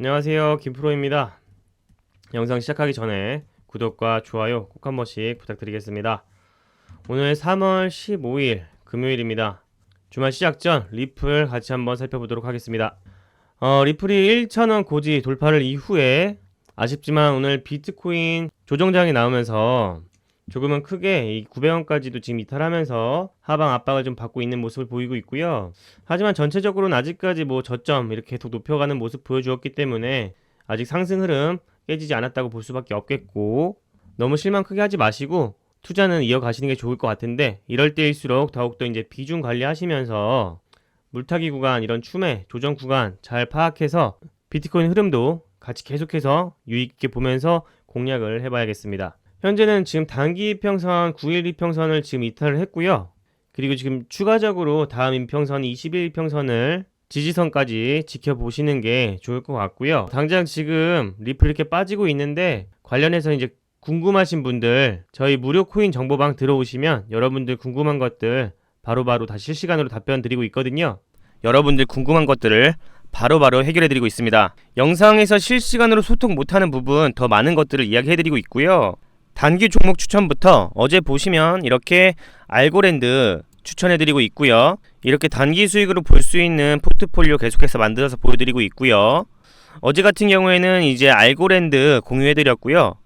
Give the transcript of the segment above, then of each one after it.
안녕하세요. 김프로입니다. 영상 시작하기 전에 구독과 좋아요 꼭 한 번씩 부탁드리겠습니다. 오늘 3월 15일 금요일입니다. 주말 시작 전 리플 같이 한번 살펴보도록 하겠습니다. 어, 리플이 1,000원 고지 돌파를 이후에 아쉽지만 오늘 비트코인 조정장이 나오면서 조금은 크게 이 900원까지도 지금 이탈하면서 하방 압박을 좀 받고 있는 모습을 보이고 있고요. 하지만 전체적으로는 아직까지 뭐 저점 이렇게 계속 높여가는 모습 보여주었기 때문에 아직 상승 흐름 깨지지 않았다고 볼 수밖에 없겠고 너무 실망 크게 하지 마시고 투자는 이어가시는 게 좋을 것 같은데 이럴 때일수록 더욱더 이제 비중 관리하시면서 물타기 구간 이런 추매 조정 구간 잘 파악해서 비트코인 흐름도 같이 계속해서 유익 있게 보면서 공략을 해봐야겠습니다. 현재는 지금 단기 이평선 9일 이평선을 지금 이탈을 했고요. 그리고 지금 추가적으로 다음 이평선 20일 이평선을 지지선까지 지켜보시는 게 좋을 것 같고요. 당장 지금 리플 이렇게 빠지고 있는데 관련해서 이제 궁금하신 분들 저희 무료 코인 정보방 들어오시면 여러분들 궁금한 것들 바로바로 다 실시간으로 답변 드리고 있거든요. 여러분들 궁금한 것들을 바로 바로 해결해 드리고 있습니다. 영상에서 실시간으로 소통 못하는 부분 더 많은 것들을 이야기해 드리고 있고요. 단기 종목 추천부터 어제 보시면 이렇게 알고랜드 추천해드리고 있고요. 이렇게 단기 수익으로 볼 수 있는 포트폴리오 계속해서 만들어서 보여드리고 있고요. 어제 같은 경우에는 이제 알고랜드 공유해드렸고요.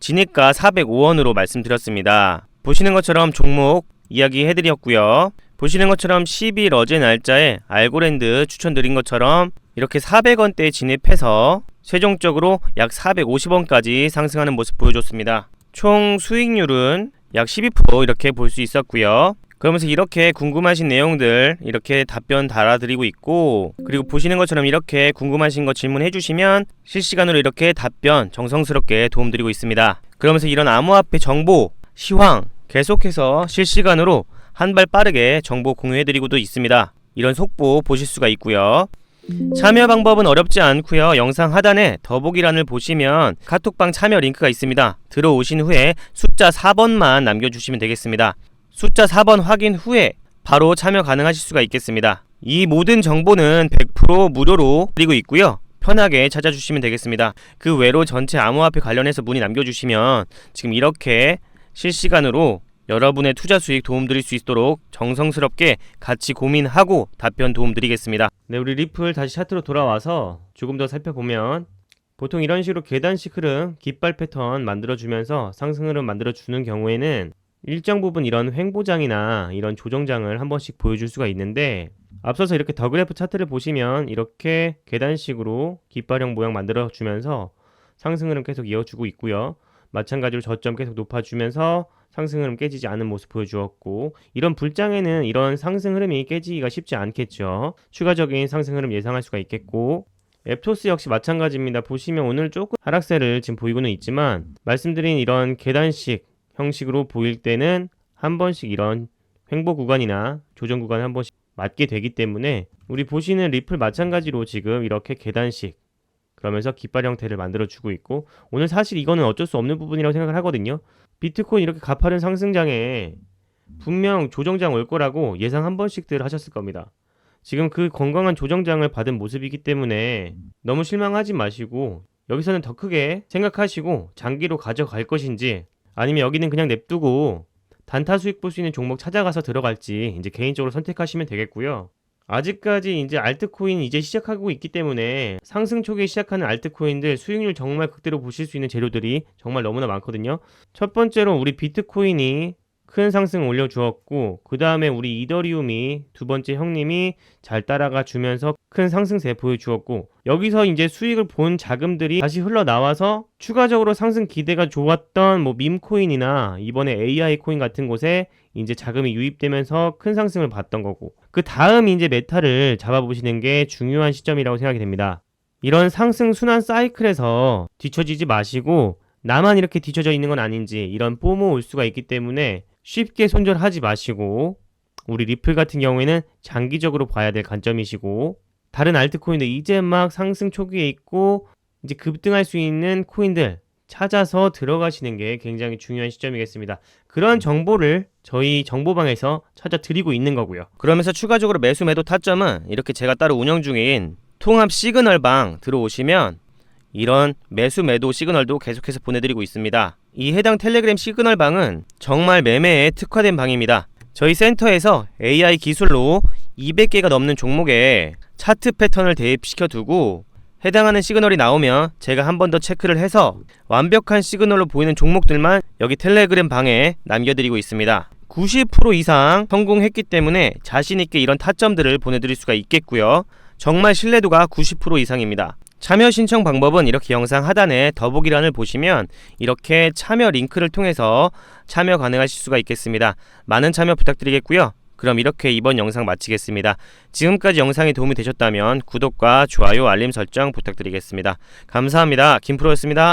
진입가 405원으로 말씀드렸습니다. 보시는 것처럼 종목 이야기해드렸고요. 보시는 것처럼 10일 어제 날짜에 알고랜드 추천드린 것처럼 이렇게 400원대에 진입해서 최종적으로 약 450원까지 상승하는 모습 보여줬습니다. 총 수익률은 약 12% 이렇게 볼 수 있었고요. 그러면서 이렇게 궁금하신 내용들 이렇게 답변 달아드리고 있고 그리고 보시는 것처럼 이렇게 궁금하신 거 질문해 주시면 실시간으로 이렇게 답변 정성스럽게 도움드리고 있습니다. 그러면서 이런 암호화폐 정보, 시황 계속해서 실시간으로 한 발 빠르게 정보 공유해 드리고도 있습니다. 이런 속보 보실 수가 있고요. 참여 방법은 어렵지 않고요. 영상 하단에 더보기란을 보시면 카톡방 참여 링크가 있습니다. 들어오신 후에 숫자 4번만 남겨주시면 되겠습니다. 숫자 4번 확인 후에 바로 참여 가능하실 수가 있겠습니다. 이 모든 정보는 100% 무료로 드리고 있고요. 편하게 찾아주시면 되겠습니다. 그 외로 전체 암호화폐 관련해서 문의 남겨주시면 지금 이렇게 실시간으로 여러분의 투자 수익 도움드릴 수 있도록 정성스럽게 같이 고민하고 답변 도움드리겠습니다. 네, 우리 리플 다시 차트로 돌아와서 조금 더 살펴보면 보통 이런 식으로 계단식 흐름, 깃발 패턴 만들어주면서 상승 흐름 만들어주는 경우에는 일정 부분 이런 횡보장이나 이런 조정장을 한 번씩 보여줄 수가 있는데 앞서서 이렇게 더 그래프 차트를 보시면 이렇게 계단식으로 깃발형 모양 만들어주면서 상승 흐름 계속 이어주고 있고요. 마찬가지로 저점 계속 높아주면서 상승 흐름 깨지지 않은 모습 보여주었고 이런 불장에는 이런 상승 흐름이 깨지기가 쉽지 않겠죠. 추가적인 상승 흐름 예상할 수가 있겠고 앱토스 역시 마찬가지입니다. 보시면 오늘 조금 하락세를 지금 보이고는 있지만 말씀드린 이런 계단식 형식으로 보일 때는 한 번씩 이런 횡보 구간이나 조정 구간에 한 번씩 맞게 되기 때문에 우리 보시는 리플 마찬가지로 지금 이렇게 계단식 그러면서 깃발 형태를 만들어 주고 있고 오늘 사실 이거는 어쩔 수 없는 부분이라고 생각을 하거든요. 비트코인 이렇게 가파른 상승장에 분명 조정장 올 거라고 예상 한 번씩들 하셨을 겁니다. 지금 그 건강한 조정장을 받은 모습이기 때문에 너무 실망하지 마시고 여기서는 더 크게 생각하시고 장기로 가져갈 것인지 아니면 여기는 그냥 냅두고 단타 수익 볼 수 있는 종목 찾아가서 들어갈지 이제 개인적으로 선택하시면 되겠고요. 아직까지 이제 알트코인 이제 시작하고 있기 때문에 상승 초기에 시작하는 알트코인들 수익률 정말 극대로 보실 수 있는 재료들이 정말 너무나 많거든요. 첫 번째로 우리 비트코인이 큰 상승 올려주었고 그 다음에 우리 이더리움이 두 번째 형님이 잘 따라가 주면서 큰 상승세 보여주었고 여기서 이제 수익을 본 자금들이 다시 흘러나와서 추가적으로 상승 기대가 좋았던 뭐 밈코인이나 이번에 AI 코인 같은 곳에 이제 자금이 유입되면서 큰 상승을 봤던 거고 그 다음 이제 메타를 잡아보시는 게 중요한 시점이라고 생각이 됩니다. 이런 상승 순환 사이클에서 뒤처지지 마시고 나만 이렇게 뒤처져 있는 건 아닌지 이런 뽀모 올 수가 있기 때문에 쉽게 손절하지 마시고 우리 리플 같은 경우에는 장기적으로 봐야 될 관점이시고 다른 알트코인도 이제 막 상승 초기에 있고 이제 급등할 수 있는 코인들 찾아서 들어가시는 게 굉장히 중요한 시점이겠습니다. 그런 정보를 저희 정보방에서 찾아 드리고 있는 거고요. 그러면서 추가적으로 매수 매도 타점은 이렇게 제가 따로 운영 중인 통합 시그널방 들어오시면 이런 매수 매도 시그널도 계속해서 보내드리고 있습니다. 이 해당 텔레그램 시그널 방은 정말 매매에 특화된 방입니다. 저희 센터에서 AI 기술로 200개가 넘는 종목에 차트 패턴을 대입시켜 두고 해당하는 시그널이 나오면 제가 한 번 더 체크를 해서 완벽한 시그널로 보이는 종목들만 여기 텔레그램 방에 남겨드리고 있습니다. 90% 이상 성공했기 때문에 자신있게 이런 타점들을 보내드릴 수가 있겠고요. 정말 신뢰도가 90% 이상입니다. 참여 신청 방법은 이렇게 영상 하단에 더보기란을 보시면 이렇게 참여 링크를 통해서 참여 가능하실 수가 있겠습니다. 많은 참여 부탁드리겠고요. 그럼 이렇게 이번 영상 마치겠습니다. 지금까지 영상이 도움이 되셨다면 구독과 좋아요, 알림 설정 부탁드리겠습니다. 감사합니다. 김프로였습니다.